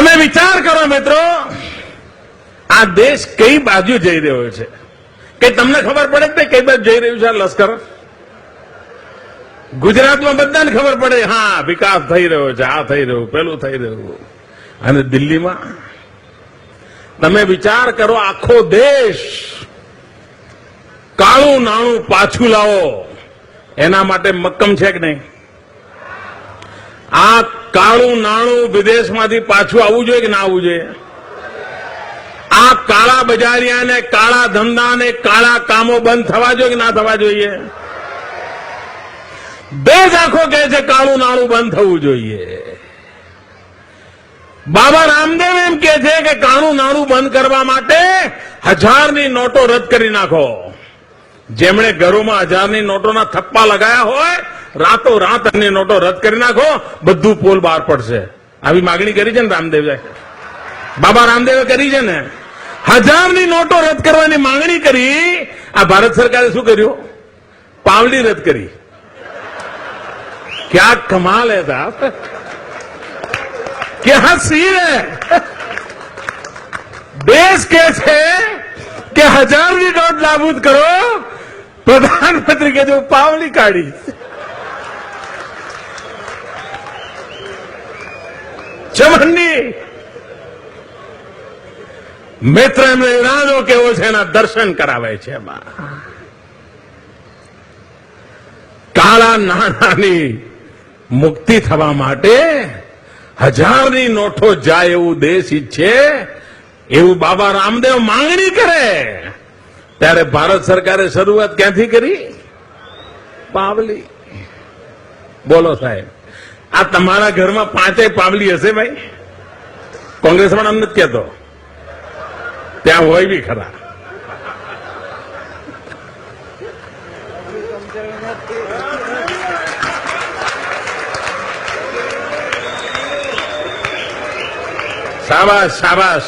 તમે વિચાર કરો મિત્રો, આ દેશ કઈ બાજુ જઈ રહ્યો છે? કે તમને ખબર પડે કે કઈ બાજુ જઈ રહ્યું છે લશ્કર? ગુજરાતમાં બધાને ખબર પડે, હા, વિકાસ થઈ રહ્યો છે, આ થઈ રહ્યું, પેલું થઈ રહ્યું. અને દિલ્હીમાં? તમે વિચાર કરો આખો દેશ કાળું નાણું પાછું લાવો. એના માટે મક્કમ છે કે નહીં? આ કાળું નાણું વિદેશમાંથી પાછું આવવું જોઈએ કે ના આવવું જોઈએ? આ કાળા બજારિયાને કાળા ધંધાને કાળા કામો બંધ થવા જોઈએ કે ના થવા જોઈએ? દેશ આખો કહે છે કાળું નાણું બંધ થવું જોઈએ. બાબા રામદેવ એમ કે છે કે કાળું નાણું બંધ કરવા માટે હજારની નોટો રદ કરી નાખો. જેમણે ઘરોમાં હજારની નોટોના થપ્પા લગાયા હોય રાતો રાત એની નોટો રદ કરી નાખો બધું પોલ બહાર પડશે આવી માગણી કરી છે ને રામદેવે બાબા રામદેવે કરી છે ને હજારની નોટો રદ કરવાની માંગણી કરી આ ભારત સરકારે શું કર્યું પાવલી રદ કરી क्या कमाल है साहब क्या सीन है देश के છે કે હજારની નોટ નાબૂદ કરો પ્રધાનમંત્રી કે જો પાવલી કાઢી મિત્ર એમને ઈરાદો કેવો છે, એના દર્શન કરાવે છે એમાં. કાળા નાણાની મુક્તિ થવા માટે હજારની નોટો જાય એવું દેશ ઈચ્છે, એવું બાબા રામદેવ માંગણી કરે. ત્યારે ભારત સરકારે શરૂઆત ક્યાંથી કરી? પાવલી. બોલો સાહેબ. આ તમારા ઘરમાં પાંચેય પાવલી હશે ભાઈ? કોંગ્રેસ પણ અમને નથી કહેતો. ત્યાં હોય બી ખરા. શાબાશ શાબાશ.